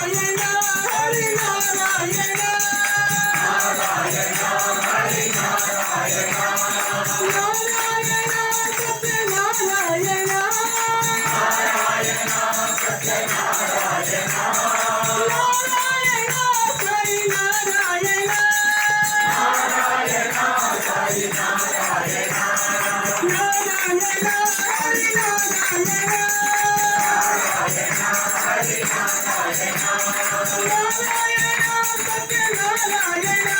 Hare Hare Satyanarayana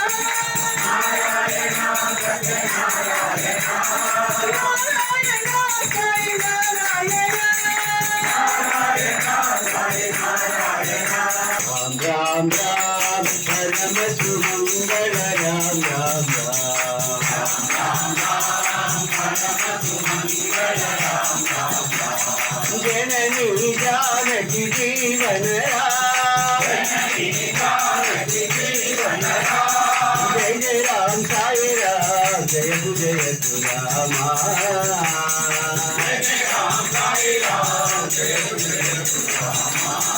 జనని జానకి జీవన జయ జయ రామ్ సాయి రామ్ జయ జయ రామా జయ సుమంగళ రామ్ రామ్ రామ్ జయ జయ Bhavani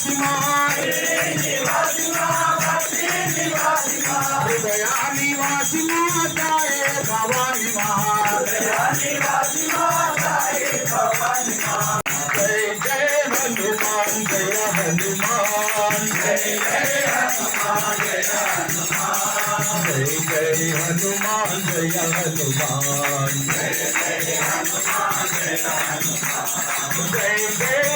Jai Jai Hanuman Jai Hanuman Jai Jai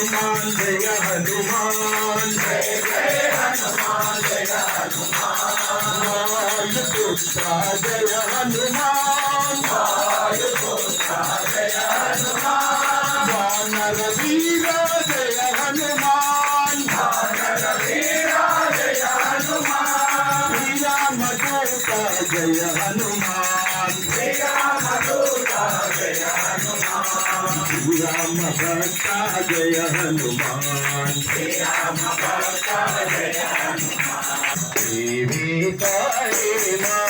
Hanuman जय हनुमान जय जय हनुमान जय हनुमान जय हनुमान वायुपुत्रा जय हनुमान वानर वीर जय हनुमान श्रीरामदूत जय हनुमान श्रीराम भक्ता जय हनुमान देवी काली माँ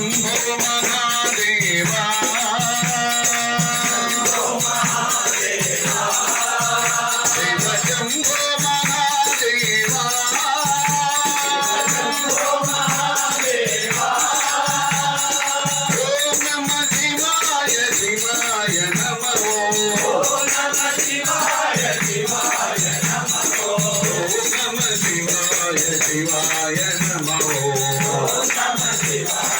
శంభో మహాదేవా శివ శంభో మహాదేవా ఓం నమ శివాయ శివాయ నమో. ఓం నమ శివాయ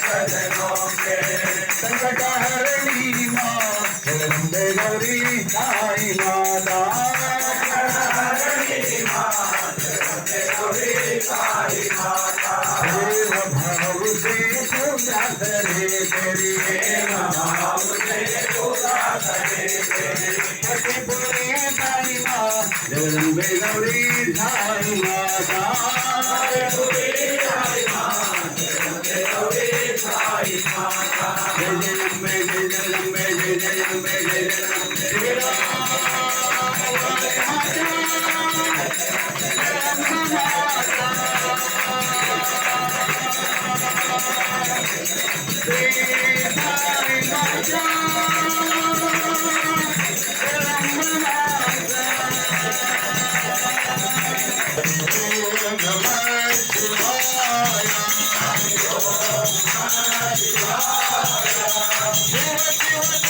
सजनों के संकटहरणी माँ जगदम्बे गौरी साई माता देव भाव से पूजा करे तेरी देव भाव से पूजा करे तेरी पतिपुरी साई माँ जगदम्बे गौरी साई माता Thank you.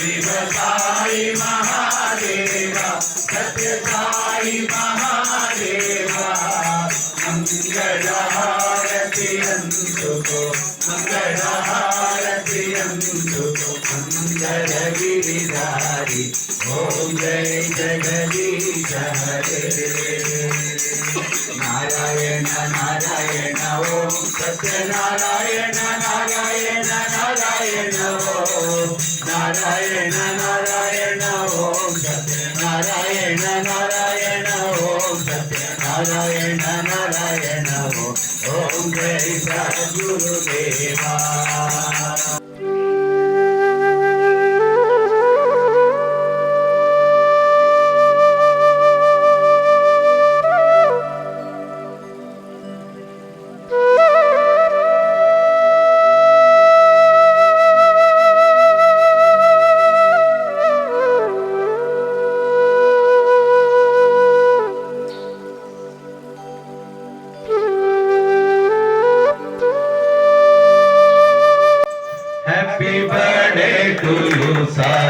Shiva Sai Mahadeva, Satya Sai Mahadeva. మంగళ గిరిధారి ఓం జయ జగదీశ హరే నారాయణ నారాయణ ఓం సత్యనారాయణ నారాయణ నారాయణ ఓం నారాయణ నారాయణ ఓం సత్యనారాయణ నారాయణ ఓం సత్యనారాయణ నారాయణ ఓం జయ సద్గురుదేవా.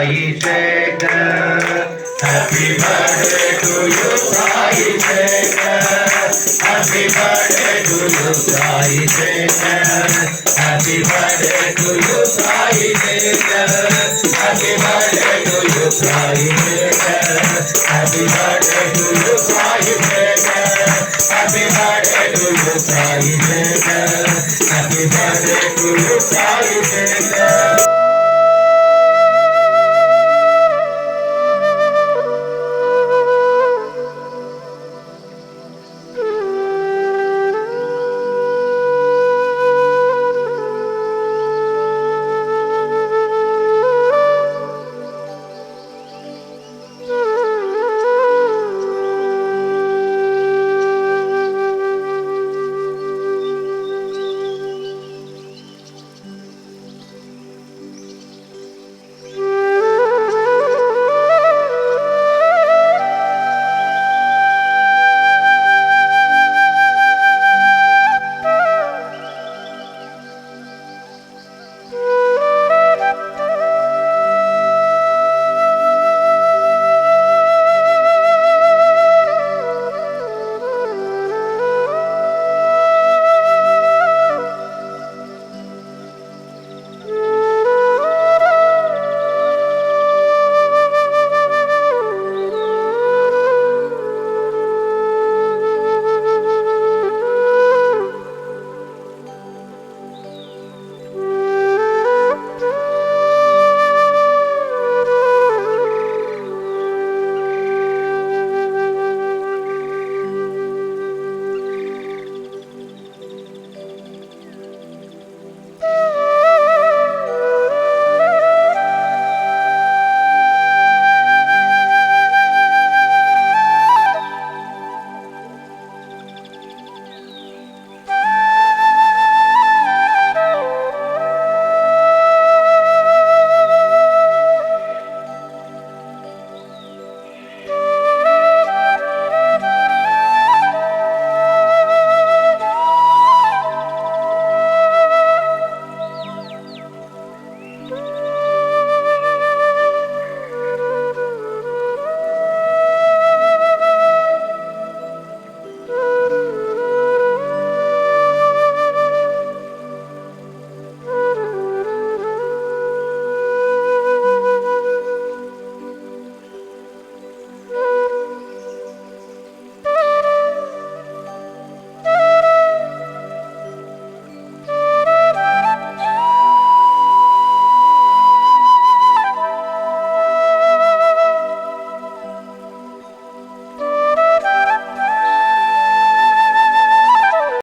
Birthday to you, Sai Shekhar. Happy birthday to you, Sai Shekhar. Happy birthday to you, Sai Shekhar. Happy birthday to you, Sai Shekhar. Happy birthday to you, Sai Shekhar. Happy birthday to you, Sai Shekhar. Happy birthday to you, Sai Shekhar.